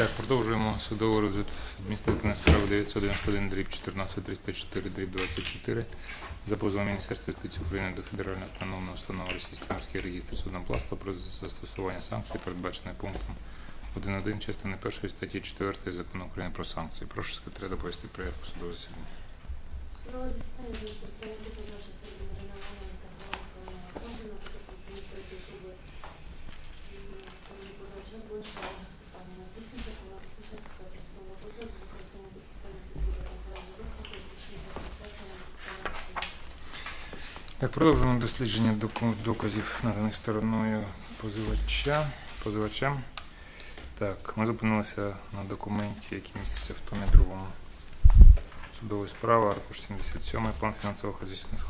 Так, продовжуємо судовий розгляд адміністративної справи 991 дріб 14 304 дріб 24 за позовом Міністерства юстиції України до Федеральної автономної установи Російський морський реєстр судноплавства про застосування санкцій, передбачених пунктом 1.1 частини 1 статті 4 Закону України про санкції. Прошу секретаря доповісти проявку судового засідання. Судове засідання Так, продовжуємо дослідження доказів, наданих стороною позивача. позивачем. Так, ми зупинилися на документі, який міститься в томі другому. Судової справи, аркуш 77, план финансово-хозяйственных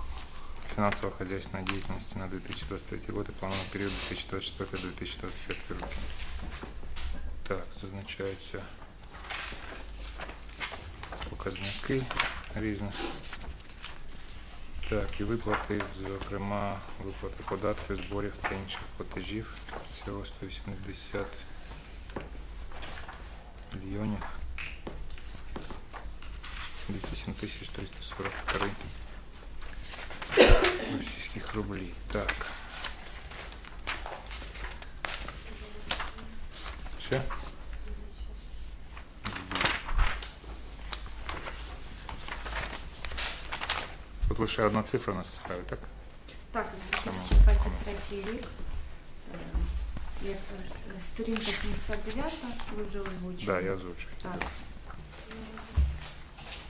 финансово-хозяйственной деятельности на 2023 год и плановый период 2024-2025 роки. Так, зазначаються показники різних. Так, і виплати, зокрема, виплати податків, зборів та інших платежів. Всього 180 мільйонів 78 тисяч 343 російських рублів. Так. Ще? Тут лише одна цифра нас цікавить, так? Так, 2023 рік. Е, Як е, сторінка 79, ви вже озвучили. Да, я озвучую. Так.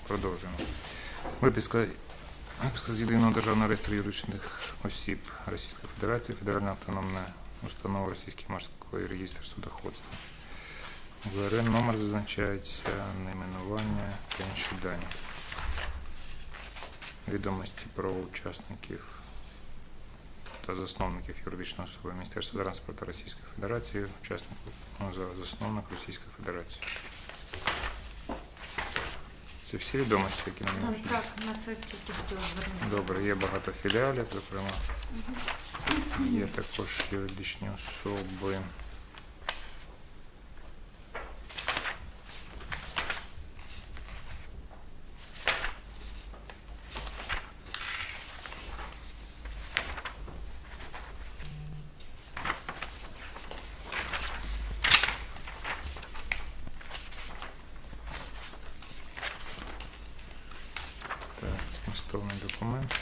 Продовжуємо. Виписка, виписка з єдиного державного реєстру юридичних осіб Російської Федерації, Федеральна автономна установа Російський морський реєстр судоходства. ВРН номер зазначається, найменування та інші дані. Відомості про учасників та засновників юридичної особи Міністерства транспорту Російської Федерації, учасників ну, за- засновник Російської Федерації. Це всі відомості, які нам необхідні? Так, на це тільки хотіла звернути. Добре, є багато філіалів, зокрема. Є також юридичні особи. Так, змістовний документ.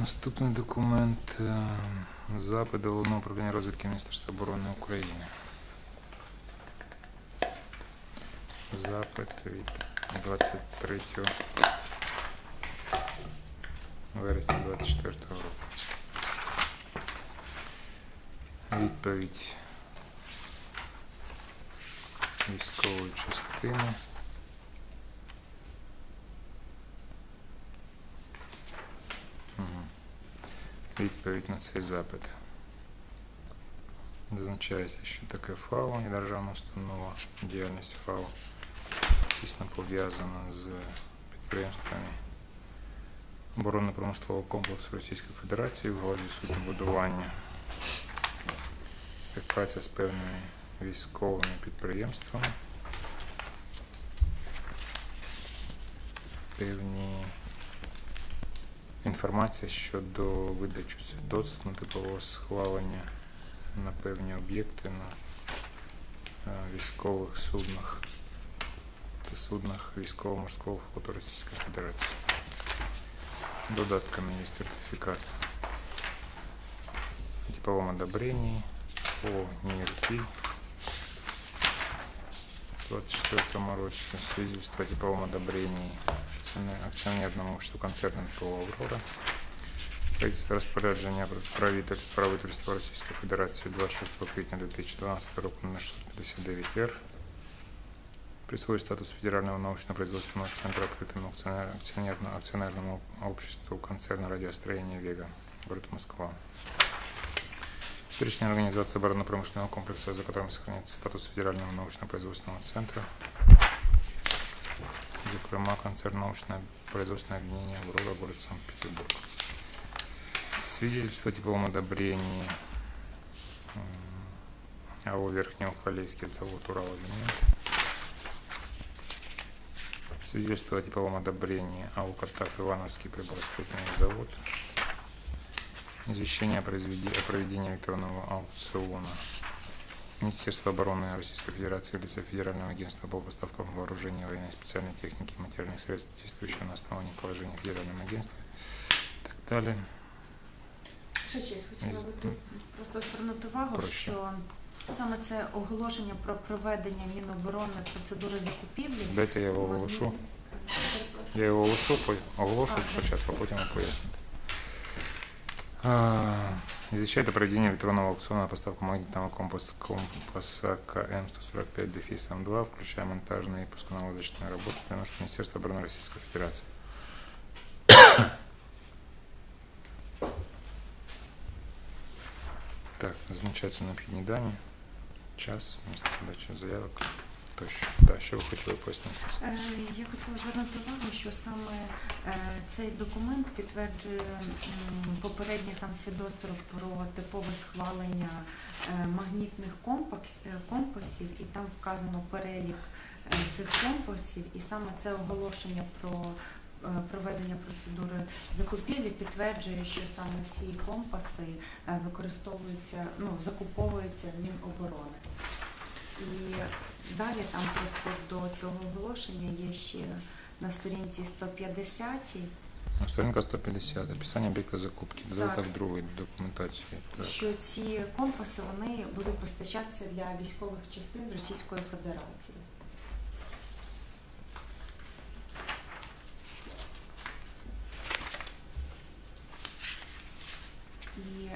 Наступний документ е, запит головного управління розвідки Міністерства оборони України. Запит від 23 вересня 24 року. Відповідь військової частини. Відповідь на цей запит. Зазначається, що таке ФАО і державна установа, діяльність ФАО тісно пов'язана з підприємствами оборонно-промислового комплексу Російської Федерації в галузі суднобудування, співпраця з певними військовими підприємствами, певні інформація щодо видачі свідоцтв на типового схвалення на певні об'єкти на е, військових суднах та суднах військово-морського флоту Російської Федерації. Додатками есть сертификат о типовом одобрении по НИРТ 24 році свидетельство о типовом одобрении акционер- акционерному обществу концерна ПО «Аврора». Розпорядження правительства, правительства Російської Федерації 26 квітня 2012 року номер 659-Р присвоить статус федерального научно-производственного центра открытому акционер- акционерному, акционерному обществу концерна радиостроения «Вега», город Москва. Перечень организации оборонно-промышленного комплекса, за которым сохраняется статус федерального научно-производственного центра, зокрема концерн научное производственное объединение «Аврора», город Санкт-Петербург. Свидетельство о типовом одобрении АО Верхнеуфалейский завод «Уралалимент». Свидетельство о типовом одобрении АО «Картаф Ивановский приборостроительный завод». Извещение о проведении электронного аукциона. Министерство обороны Российской Федерации, лица Федерального агентства по поставкам вооружения, военной специальной техники и материальных средств, действующего на основании положения Федерального агентства и так далее. Ще щось хотіла би тут просто звернути увагу, Прошу. що саме це оголошення про проведення Міноборони процедури закупівлі. Дайте я його оголошу. Я його оголошу, по- оголошу спочатку, а потім поясню. А, Извещает о проведении электронного аукциона на поставку магнитного компас, компаса КМ-145 дефисом 2, включая монтажные и пусконаладочные работы для нужд Министерства обороны Российской Федерации. Так, зазначаються необхідні дані, час, місце подачі заявок Тощо. Да, що ви хотіли пояснити? Е, Я хотіла звернути увагу, що саме е, цей документ підтверджує попереднє там свідоцтво про типове схвалення е, магнітних компасів, і там вказано перелік цих компасів, і саме це оголошення про проведення процедури закупівлі підтверджує, що саме ці компаси використовуються, ну закуповуються Міноборони. І далі там просто до цього оголошення є ще на сторінці 150 Сторінка 150. Описання об'єкта закупки. Додаток Так. другий документації. Так. що ці компаси вони будуть постачатися для військових частин Російської Федерації. І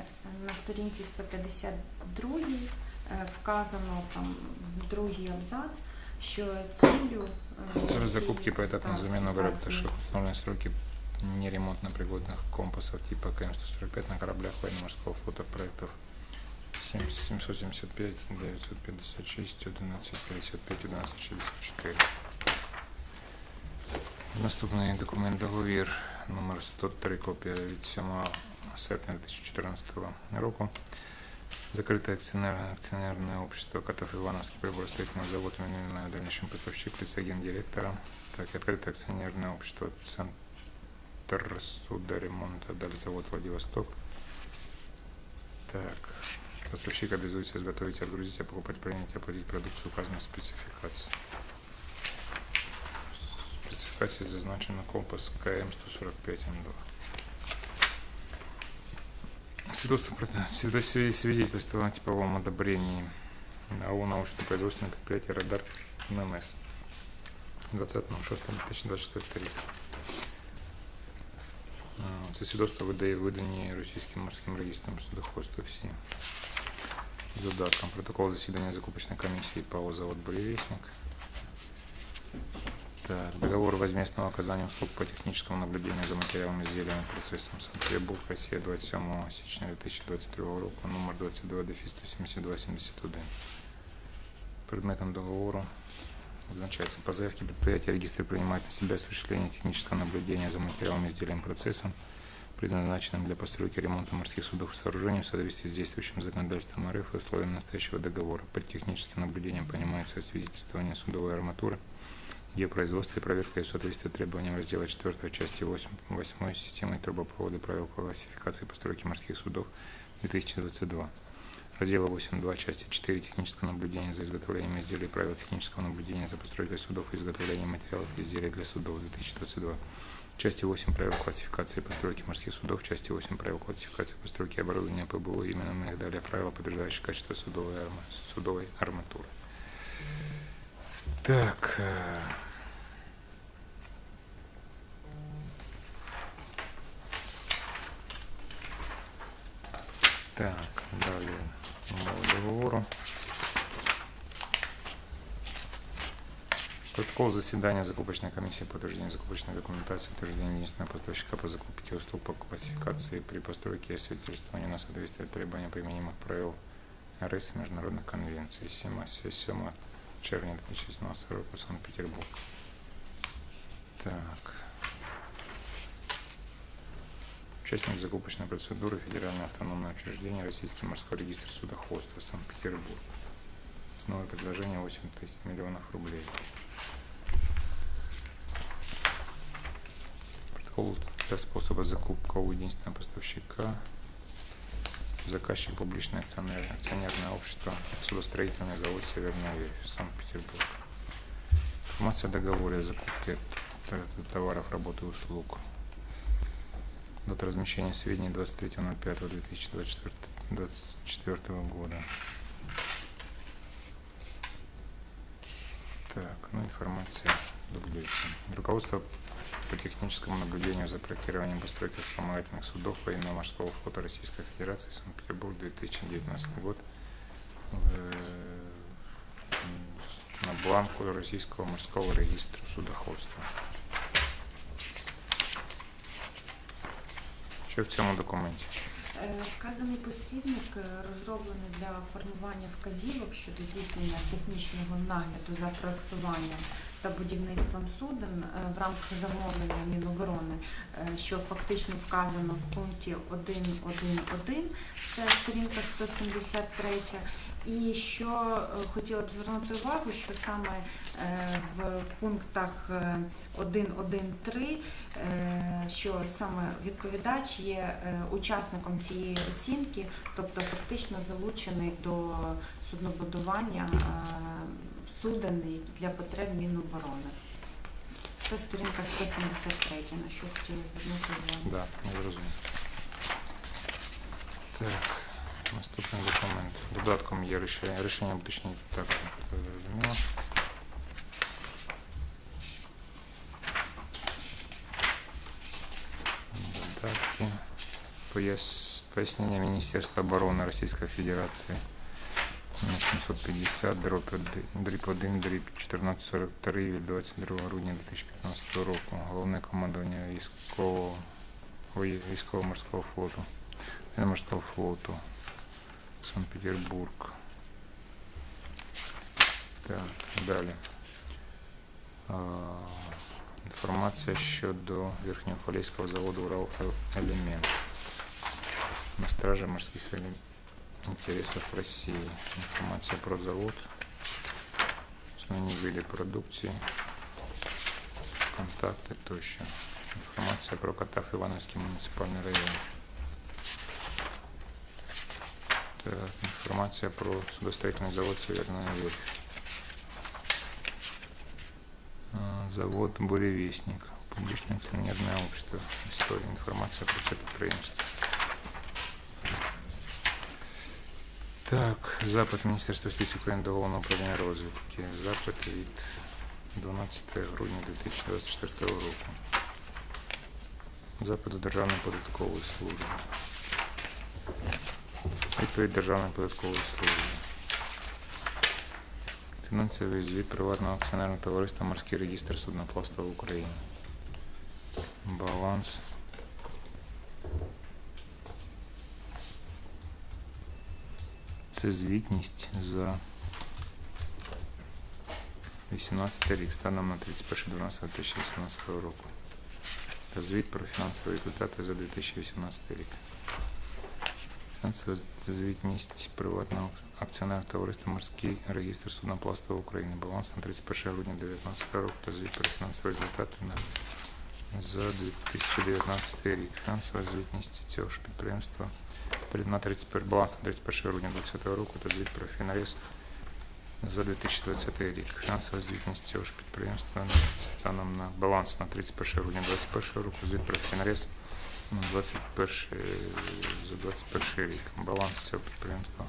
на сторінці 152 е, вказано там в другий абзац, що ціллю е, Цель цієї закупки поэтапной поставки, замены так, выработавших установленные сроки неремонтно пригодных компасов типа КМ-145 на кораблях военно-морского флота проектов 7- 775, 956, 1155, 1164. Наступний документ договір номер 103, копія від 7 серпня 2014 року. Закрытое акционерное, акционерное общество Котов Ивановский приборостроительный завод, именуемое в дальнейшем поставщик в лице гендиректора. Так, и открытое акционерное общество Центр судоремонта Дальзавод Владивосток. Так, поставщик обязуется изготовить, отгрузить, покупать, принять, оплатить продукцию указанной спецификации. В спецификации зазначено компас КМ-145М2. Свидетельство, про- свидетельство- свидетельство о типовом одобрении АО научно-производственное предприятие «Радар НМС» 20.06.2024 рік. А, Це свідоцтво видає видані російським морським реєстром судоходства всі. З додатком протокол засідання закупочної комісії ПАО «Завод Буревестник». Договор возмездного оказания услуг по техническому наблюдению за материалами изделиями процессом Санкт-Петербург, Россия 27 січня 2022 року, номер 22 дефіс 17271. Предметом договору означается по заявке предприятия регистры принимают на себя осуществление технического наблюдения за материалами, изделием и процессом, предназначенным для постройки ремонта морских судов и сооружений в соответствии с действующим законодательством РФ и условиями настоящего договора. Под техническим наблюдением понимается освидетельствование судовой арматуры, ее производство и проверка ее соответствия требованиям раздела 4 части 8, 8 системы трубопровода правил классификации постройки морских судов 2022. Раздела 8.2 части 4 технического наблюдения за изготовлением изделий правил технического наблюдения за постройкой судов и изготовлением материалов изделий для судов 2022. Части 8 правил классификации постройки морских судов, части 8 правил классификации постройки оборудования ПБО, именно далее правила, подтверждающие качество судовой, арма- судовой арматуры. Так. э, Так, далі мова договору. Протокол заседания закупочной комиссии по утверждению закупочной документации, утверждение единственного поставщика по закупке услуг по классификации при постройке и освидетельствовании на соответствие требованиям применимых правил РС и международных конвенций. 7 7 червня 2016 року, Санкт-Петербург. Так. Участник закупочной процедуры Федеральное автономное учреждение Российский морской регистр судоходства Санкт-Петербург. Основное предложение 8 тысяч миллионов рублей. Протокол для способа закупка у единственного поставщика. Заказчик публичное акционер- акционерное общество Судостроительный завод Верфь, Санкт-Петербург. Информация о договоре о закупке товаров, работ и услуг. Дата размещения сведений 23.05.2024 года. Так, ну информация дублируется. Руководство по техническому наблюдению за проектированием и постройкой вспомогательных судов военно-морского флота Российской Федерации Санкт-Петербург 2019 год. Э, На бланку Российского морского регистра судоходства. Що в цьому документі? Е, Вказаний посібник е, розроблений для формування вказівок щодо здійснення технічного нагляду за проектуванням та будівництвом суден е, в рамках замовлення Міноборони, е, що фактично вказано в пункті 1.1.1, це сторінка 173. І що е, хотіла б звернути увагу, що саме в пунктах е, 1.1.3 е, що саме відповідач є учасником цієї оцінки, тобто фактично залучений до суднобудування суден для потреб Міноборони. Це сторінка 173, на що хотіла звернути увагу. Да, я зрозумів. Так, наступний документ. Додатком є рішення, рішення уточнення так, зрозуміло. Додатки. Пояснення Міністерства оборони Російської Федерації. Номер 750, дроб 1, дріб 1, дріб 1443 від 22 грудня 2015 року. Головне командування військового військово-морського флоту. Военно-морського флоту. Санкт-Петербург. Так, далі. А, Інформація щодо Верхньоуфалейського заводу Урал Елемент. На страже морских элем- интересов России. Информация про завод. Основні види продукції. Контакти тощо. Інформація про Катав Івановський муніципальний район. Так, інформація про судостроительный завод Северная Верфь. А, Завод Буревестник. Публичное акционерное общество. История, информация про це підприємство. Так, запит Міністерства юстиції України до Головного управління розвідки. Запит від 12 грудня 2024 року. Запит до Державної податкової служби. Відповідь Державної податкової служби. Фінансовий звіт приватного акціонерного товариства Морський регістр судноплавства в Україні. Баланс. Це звітність за 18 рік станом на 31.12.2018 року. Та звіт про фінансові результати за 2018 рік. Фінансова звітність приватного акціонерного товариства Морський регістр судноплавства України. Баланс на 31 грудня 2019 року та звіт про фінансові результати на за 2019 рік. Фінансова звітність цього ж підприємства при- на 31 баланс на 31 грудня 2020 року та звіт про фінаріз за 2020 рік. Фінансова звітність цього ж підприємства станом на баланс на 31 грудня 2021 року, звіт про фінаріз на 21 е, за 21 рік. Баланс цього підприємства.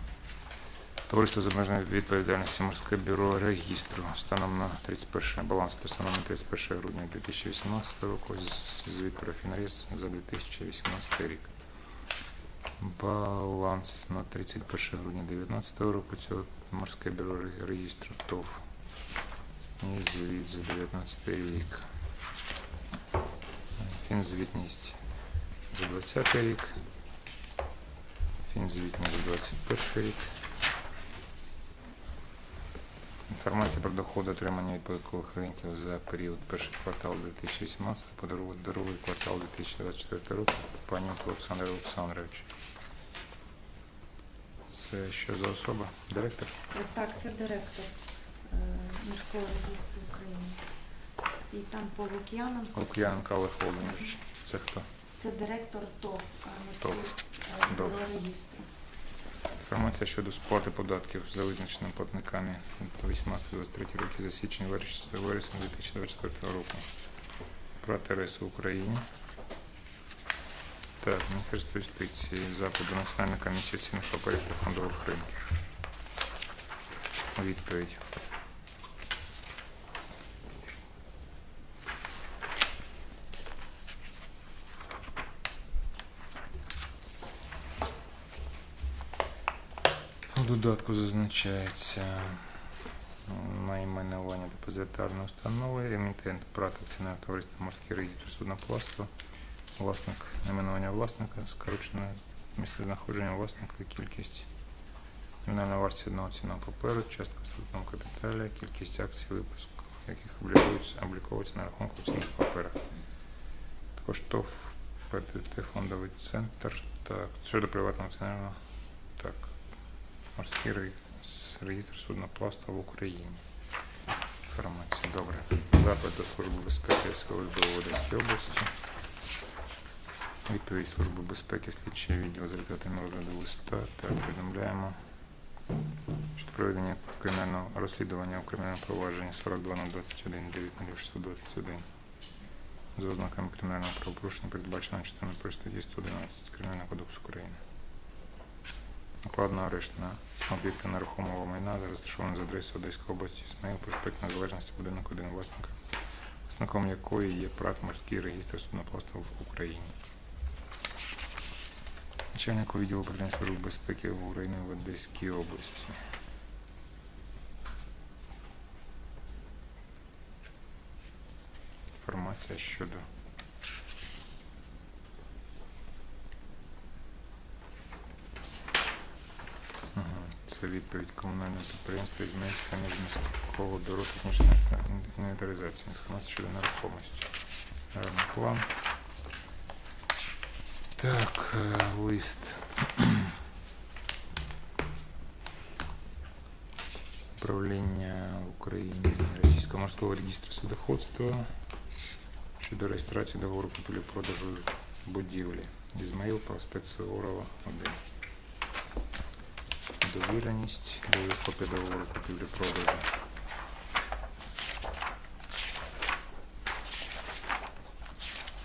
Товариство з обмеженою відповідальністю морське бюро регістру станом на 31 баланс та станом на 31 грудня 2018 року. Звіт про фінаріз за 2018 рік. Баланс на 31 грудня 2019 року цього морське бюро реєстру ТОВ. І звіт за 19 рік. Фінзвітність за 20 рік. Фінзвітність за 21 рік. Інформація про доходи отримання від податкових агентів за період перший квартал 2018 по другий, квартал 2024 року. Панюк Олександр Олександрович. Це що за особа? Директор? Так, це директор е, морського реєстру України. І там по Лук'яненко. Лук'яненко Олег Володимирович. Це хто? Це директор ТОВ е, ТОВ. морських е, бюро Добре. реєстру. Інформація щодо сплати податків за визначеними платниками 18-23 роки за січень вересня вересень 2024 року. Про ТРС в Україні. Так, Міністерство юстиції, запит до Національної комісії цінних паперів та фондових ринків. Відповідь. Додатку зазначається м, найменування депозитарної установи, емітент ПРАТ акціонерне товариство морський реєстр судноплавства, власник найменування власника, скорочене місце знаходження власника, кількість номінальна вартість одного цінного паперу, частка в статутному капіталі, кількість акцій випуску, яких облікуються, обліковуються на рахунку цінних паперах. Також ТОВ ПТТ фондовий центр. Так, щодо приватного акціонерного. Так, морський реєстр судноплавства в Україні. Інформація. Добре. Запит до Служби безпеки СВСБ в Одеській області. Відповідь Служби безпеки слідчий відділ з результатами розгляду листа. Так, повідомляємо. Щодо проведення кримінального розслідування у кримінальному провадженні 42 на 21 9 на 621 за ознаками кримінального правопорушення, передбаченого частиною при статті 111 Кримінального кодексу України. Накладно арешт на об'єкти нерухомого майна, розташований за адресою Одеської області, Ісмаїл, проспект Незалежності, будинок 1 власника, власником якої є ПРАТ морський реєстр судноплавства в Україні. Начальнику відділу управління Служби безпеки України в Одеській області. Інформація щодо Це відповідь комунального підприємства Ізмаїльська міжміського бюро технічної інвентаризації. Інформація щодо нерухомості. План. Так, е, лист. Управління в Україні Російського морського реєстру судоходства щодо реєстрації договору купівлі-продажу будівлі. Ізмаїл проспект Суворова 1 довіреність, даю копію договору купівлі-продажу.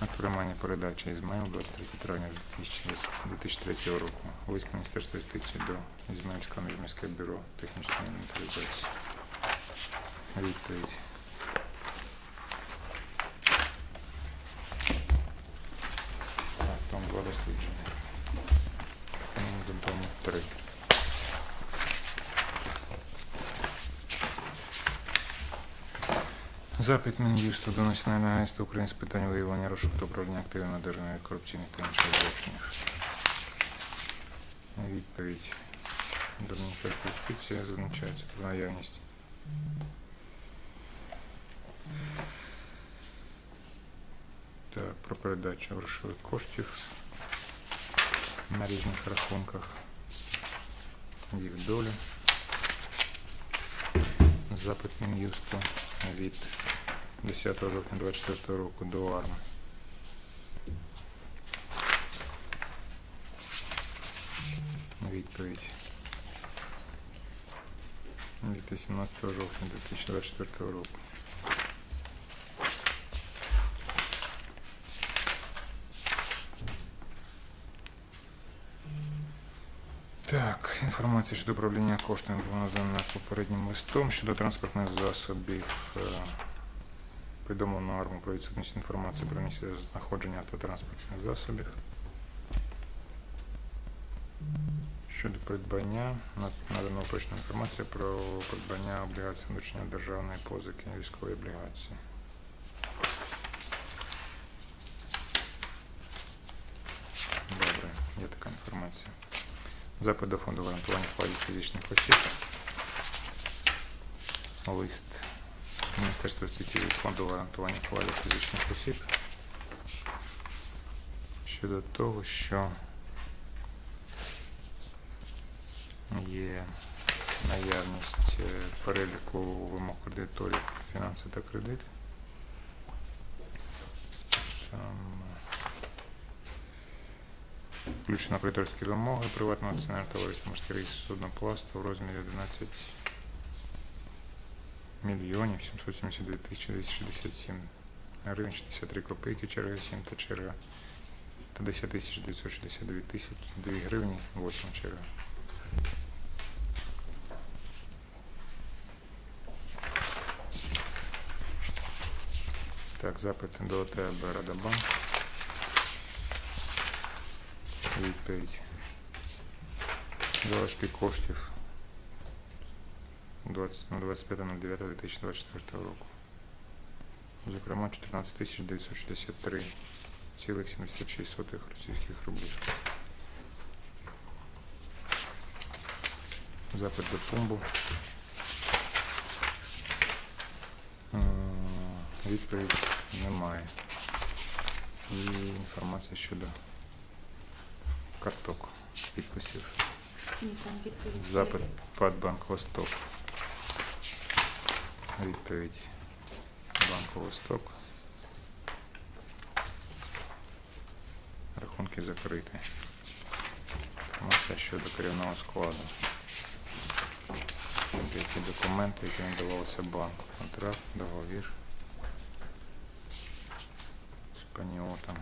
Отримання передачі Ізмаїл 23 травня 2003 року. Лист Міністерства юстиції до Ізмаїльського міжміського бюро технічної інвентаризації. Відповідь. Так, там два дослідження. Ну, До тому три. Запит Мін'юсту до Національного агентства України з питань виявлення розшуку та управління активів на корупційних та інших злочинів. Відповідь до Міністерства юстиції зазначається про наявність. Так, про передачу грошових коштів на різних рахунках. Їх долі. Запит Мін'юсту від 10 жовтня 24 року до АРМ. Відповідь. Від 18 жовтня 2024 року. Так, інформація щодо управління коштами була надана попереднім листом щодо транспортних засобів. Повідомлено арму про відсутність інформації про місце знаходження автотранспортних засобів. Щодо придбання, над- надано точну інформацію про придбання облігацій внутрішньої державної позики військової облігації. Добре, є така інформація. Запит до фонду гарантування вкладів фізичних осіб. лист Міністерства юстиції від фонду гарантування вкладів фізичних осіб щодо того, що є наявність е, переліку вимог кредиторів фінанси та кредит. Там включено кредиторські вимоги приватного акціонерного товариства «Морський суднопласту» в розмірі 11 мільйонів 779 тисяч 267 гривень 63 копійки, черга 7 та черга та 10 тисяч 969 тисяч 2 гривні 8 черга. Так, запит до ОТБ Радабанк. Відповідь. Залишки коштів 20, на 25.09.2024 року. Зокрема, 14 тисяч 963,76 російських рублів. Запит до Пумбу. М, Відповідь немає. І інформація щодо карток підписів. Ні, там відповідь. є. Запит Падбанк Восток. Відповідь Банку Восток. Рахунки закриті. Інформація щодо керівного складу. Які документи, які надавалися банку. Контракт, договір. З паніотом.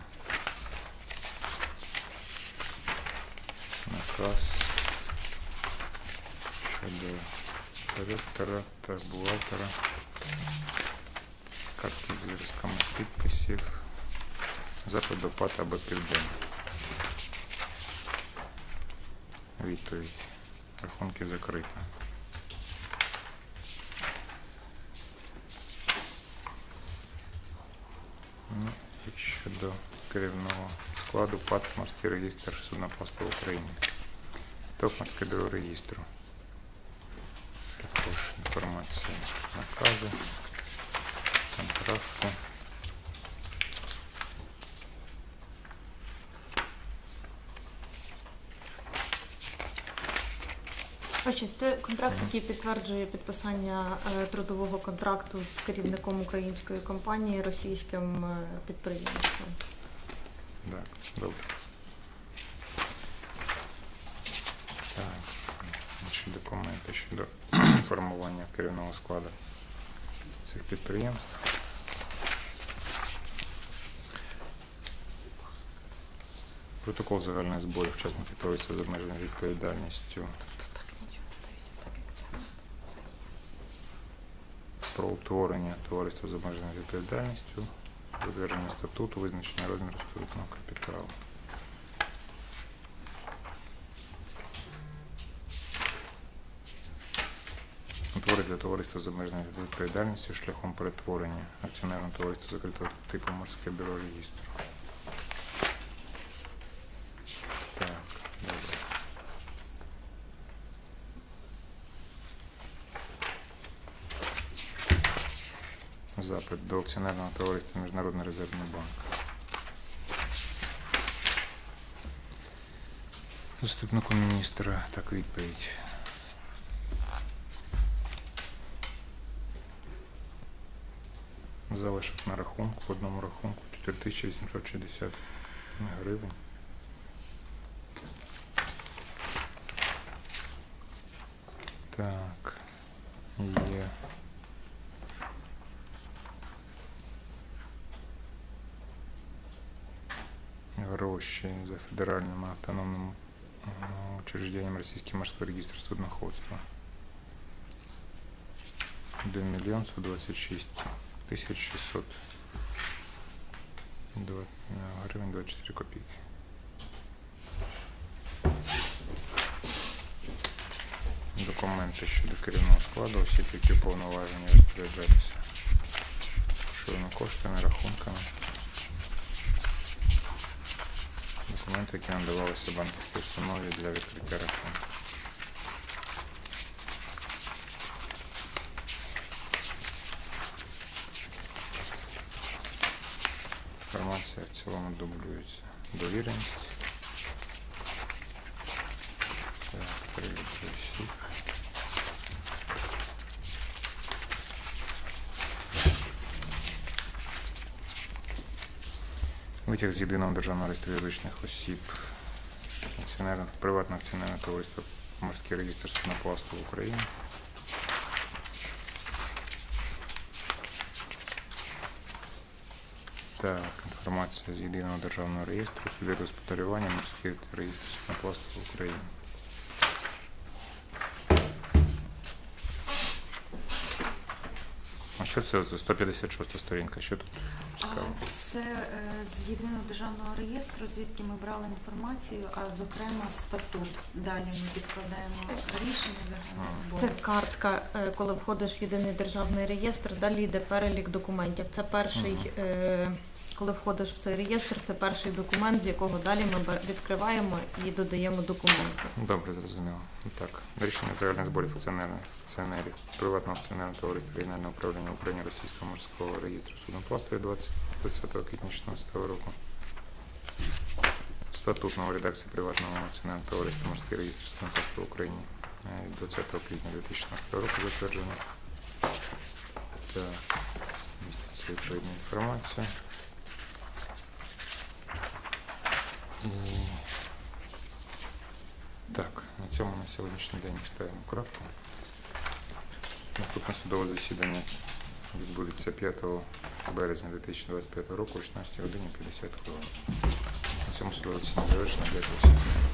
Наказ щодо директора та бухгалтера. Картки з зразками підписів. Запит до. Рахунки закриті. Ну, і щодо керівного складу ПАТ Морський реєстр суднопласту України. ТОП Морське бюро реєстру. Також інформація, накази, контракти. Ось це контракт, який підтверджує підписання е, трудового контракту з керівником української компанії російським е, підприємством. Так, добре. Так, інші документи щодо формування керівного складу цих підприємств. Протокол загальних зборів учасників товариства з обмеженою відповідальністю про утворення товариства з обмеженою відповідальністю, затвердження статуту, визначення розміру статутного капіталу. Утворити товариство з обмеженою відповідальністю шляхом перетворення акціонерного товариства закритого типу морське бюро реєстру. Так, добре. Запит до акціонерного товариства Міжнародний резервний банк. Заступнику міністра так відповідь. Залишок на рахунку, в одному рахунку 4860 гривень. Так, є. Гроші за федеральним автономним е, учреждением Российский морской регистр судноходства. 1 миллион 126 тысяч 600 Два- е, гривень 24 копійки. Документи щодо керівного складу, осіб, які повноважені розпоряджатися грошовими коштами, рахунками. Документи, нам давалися банківській установі для відкриття рахунку. Інформація в цілому дублюється. Довіреність. Так, привіт всіх. Витяг з єдиного державного реєстру юридичних осіб. Акціонерне, приватне товариство Морський реєстр судноплавства України. Так, інформація з єдиного державного реєстру суб'єкт господарювання морський реєстр судноплавства України. А що це за 156 сторінка? Що тут цікаво? Це е, з єдиного державного реєстру, звідки ми брали інформацію, а зокрема статут. Далі ми підкладаємо рішення загальних А. Це картка, е, коли входиш в єдиний державний реєстр, далі йде перелік документів. Це перший, е, коли входиш в цей реєстр, це перший документ, з якого далі ми відкриваємо і додаємо документи. Добре, зрозуміло. Так, рішення загальних зборів акціонерних акціонерів приватного акціонерного товариства регіонального управління України Російського морського реєстру судноплавства від 20 20 квітня 2016 року. Статут нової редакції приватного акціонерного товариства Морський реєстр судноплавства в Україні е, від 20 квітня 2016 року затверджено. Так, міститься відповідна інформація. І так, на цьому на сьогоднішній день ставимо крапку. Наступне судове засідання відбудеться 5 березня 2025 року о 16 годині 50 хвилин. На цьому судове завершено. Дякую всім.